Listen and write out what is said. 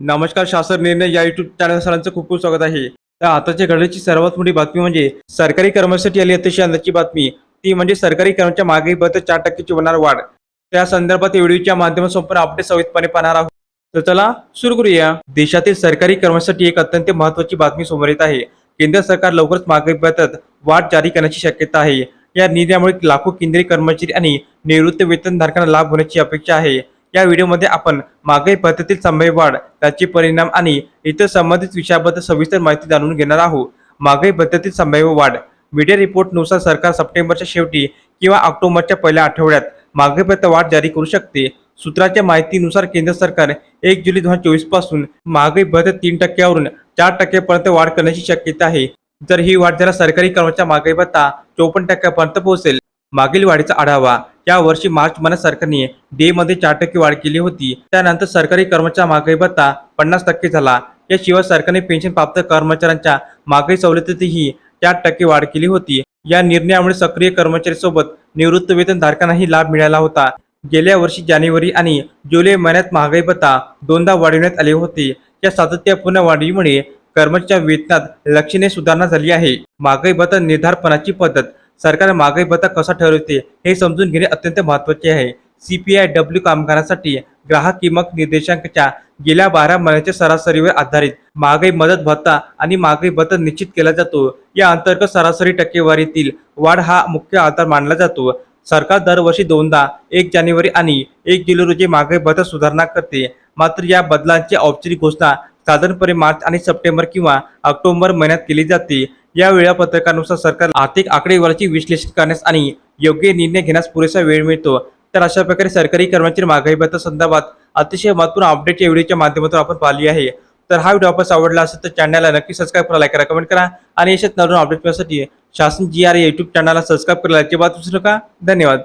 नमस्कार शासन निर्णय या युट्यूब चॅनल सरांचं खूप खूप स्वागत आहे. तर आताच्या घडीची सर्वात मोठी बातमी म्हणजे सरकारी कर्मचाऱ्यांसाठी आली अतिशय अंदाची बातमी. ती म्हणजे सरकारी कर्मचाऱ्या मागणीबद्दल बद्दल चार टक्क्याची होणार वाढ. त्या संदर्भात व्हिडिओच्या माध्यमातून संपूर्ण अपडेट सविस्तपणे पाहणार आहोत. तर चला सुरू करूया. देशातील सरकारी कर्मचाऱ्यांसाठी एक अत्यंत महत्वाची बातमी समोर येत आहे. केंद्र सरकार लवकरच मागणीबद्दल वाढ जारी करण्याची शक्यता आहे. या निर्णयामुळे लाखो केंद्रीय कर्मचारी आणि निवृत्त वेतनधारकांना लाभ होण्याची अपेक्षा आहे. या व्हिडिओमध्ये आपण मागाई पद्धतीतील संभाव्य वाढ त्याचे परिणाम आणि इतर संबंधित विषयाबद्दल सविस्तर माहिती जाणून घेणार आहोत. मागाई पद्धतीत संभाव्य वाढ. मीडिया रिपोर्टनुसार सरकार सप्टेंबरच्या शेवटी किंवा ऑक्टोबरच्या पहिल्या आठवड्यात महागाई वाढ जारी करू शकते. सूत्राच्या माहितीनुसार केंद्र सरकार एक जुलै दोन हजार चोवीसपासून महागाई भत्ता तीन टक्क्यावरून चार टक्क्यापर्यंत वाढ करण्याची शक्यता आहे. जर ही वाढ झाल्यास सरकारी कर्मचाऱ्या महागाई भत्ता चोपन्न टक्क्यापर्यंत पोहोचेल. मागील वाढीचा आढावा या वर्षी मार्च महिन्यात सरकारने डे मध्ये चार टक्के वाढ केली होती. त्यानंतर सरकारी कर्मचारी महागाई भत्ता पन्नास टक्के झाला. याशिवाय सरकारने पेन्शन प्राप्त कर्मचाऱ्यांच्या महागाई सवलतीतही चार टक्के वाढ केली होती. या निर्णयामुळे सक्रिय कर्मचारी सोबत निवृत्त वेतनधारकांनाही लाभ मिळाला होता. गेल्या वर्षी जानेवारी आणि जुलै महिन्यात महागाई भत्ता दोनदा वाढविण्यात आले होते. या सातत्यपूर्ण वाढीमुळे कर्मचाऱ्यांच्या वेतनात लक्षणीय सुधारणा झाली आहे. महागाई भत्ता निर्धारपणाची पद्धत सरकार महागाई भत्ता कसा ठरवते हे समजून घेणे अत्यंत महत्त्वाचे आहे. सीपीआय डब्ल्यू कामगारांसाठी ग्राहक किंमत निर्देशांकाच्या गेल्या बारा महिन्याच्या सरासरीवर आधारित महागाई मदत भत्ता आणि महागाई भत्ता निश्चित केला जातो. या अंतर्गत सरासरी टक्केवारीतील वाढ हा मुख्य आधार मानला जातो. सरकार दरवर्षी दोनदा एक जानेवारी आणि एक जुलै रोजी महागाई भत्ता सुधारणा करते. मात्र या बदलांची औपचारिक घोषणा साधारणपणे मार्च आणि सप्टेंबर किंवा ऑक्टोबर महिन्यात केली जाते. या वेळापत्रकानुसार सरकार आर्थिक आकडेवारीचे विश्लेषण करण्यास आणि योग्य निर्णय घेण्यास पुरेसा वेळ मिळतो. तर अशा प्रकारे सरकारी कर्मचारी महागाई भत्ता संदर्भात अतिशय महत्त्वपूर्ण अपडेट या व्हिडिओच्या माध्यमातून आपण पाहिली आहे. तर हा व्हिडिओ आपण आवडला असेल तर चॅनलला नक्की सबस्क्राईब करा लाईक करा कमेंट करा आणि अशाच नवीन अपडेट मिळण्यासाठी शासन जी आर युट्यूब चॅनलला सबस्क्राईब करायला अजिबात विसरू नका. धन्यवाद.